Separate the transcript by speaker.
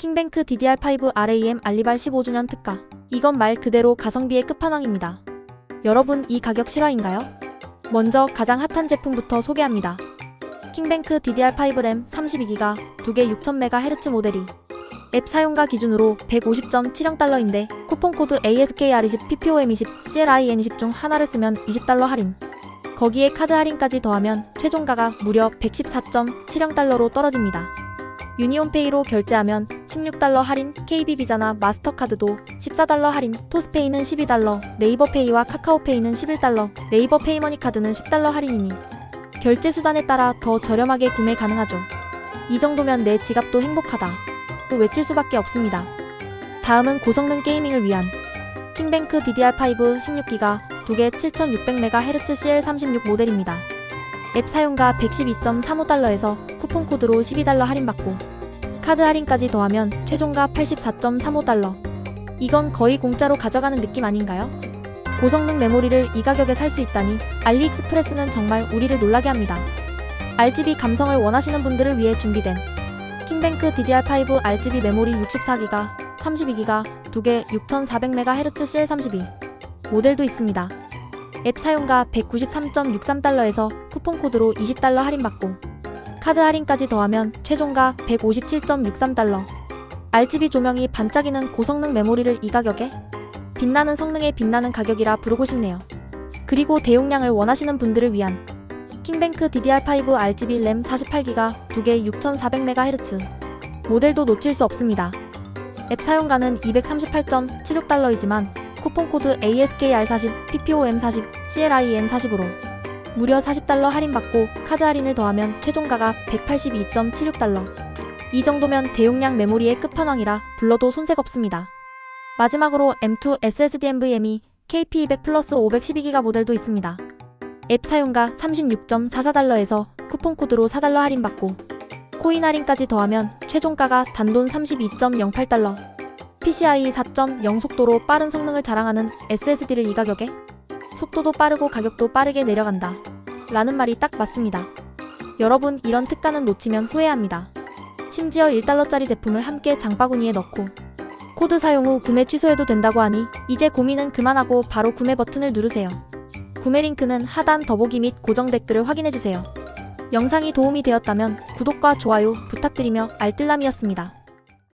Speaker 1: 킹뱅크 DDR5 RAM 알리발 15주년 특가. 이건 말 그대로 가성비의 끝판왕입니다. 여러분 이 가격 실화인가요? 먼저 가장 핫한 제품부터 소개합니다. 킹뱅크 DDR5 램 32기가 2개 6000MHz 모델이 앱 사용가 기준으로 150.70달러인데 쿠폰 코드 ASKR20 PPOM20 CLIN20 중 하나를 쓰면 20달러 할인. 거기에 카드 할인까지 더하면 최종가가 무려 114.70달러로 떨어집니다. 유니온페이로 결제하면 16달러 할인, KB 비자나 마스터카드도 14달러 할인, 토스페이는 12달러, 네이버페이와 카카오페이는 11달러, 네이버 페이머니 카드는 10달러 할인이니 결제 수단에 따라 더 저렴하게 구매 가능하죠. 이 정도면 내 지갑도 행복하다. 또 외칠 수밖에 없습니다. 다음은 고성능 게이밍을 위한 킹뱅크 DDR5 16기가 2개 7600MHz CL36 모델입니다. 앱 사용가 112.35달러에서 쿠폰 코드로 12달러 할인받고 카드 할인까지 더하면 최종가 84.35달러. 이건 거의 공짜로 가져가는 느낌 아닌가요? 고성능 메모리를 이 가격에 살 수 있다니 알리익스프레스는 정말 우리를 놀라게 합니다. RGB 감성을 원하시는 분들을 위해 준비된 킹뱅크 DDR5 RGB 메모리 64기가, 32기가, 2개 6400MHz CL32 모델도 있습니다. 앱 사용가 193.63달러에서 쿠폰 코드로 20달러 할인받고 카드 할인까지 더하면 최종가 157.63달러. RGB 조명이 반짝이는 고성능 메모리를 이 가격에 빛나는 성능에 빛나는 가격이라 부르고 싶네요. 그리고 대용량을 원하시는 분들을 위한 킹뱅크 DDR5 RGB 램 48기가 2개 6400MHz 모델도 놓칠 수 없습니다. 앱 사용가는 238.76달러이지만 쿠폰 코드 ASKR40, PPOM40, CLIN40으로 무려 40달러 할인받고 카드 할인을 더하면 최종가가 182.76달러. 이 정도면 대용량 메모리의 끝판왕이라 불러도 손색 없습니다. 마지막으로 M2 SSD NVMe KP200 플러스 512기가 모델도 있습니다. 앱 사용가 36.44달러에서 쿠폰 코드로 4달러 할인받고 코인 할인까지 더하면 최종가가 단돈 32.08달러. PCIe 4.0 속도로 빠른 성능을 자랑하는 SSD를 이 가격에 속도도 빠르고 가격도 빠르게 내려간다. 라는 말이 딱 맞습니다. 여러분 이런 특가는 놓치면 후회합니다. 심지어 1달러짜리 제품을 함께 장바구니에 넣고 코드 사용 후 구매 취소해도 된다고 하니 이제 고민은 그만하고 바로 구매 버튼을 누르세요. 구매 링크는 하단 더보기 및 고정 댓글을 확인해주세요. 영상이 도움이 되었다면 구독과 좋아요 부탁드리며 알뜰남이었습니다.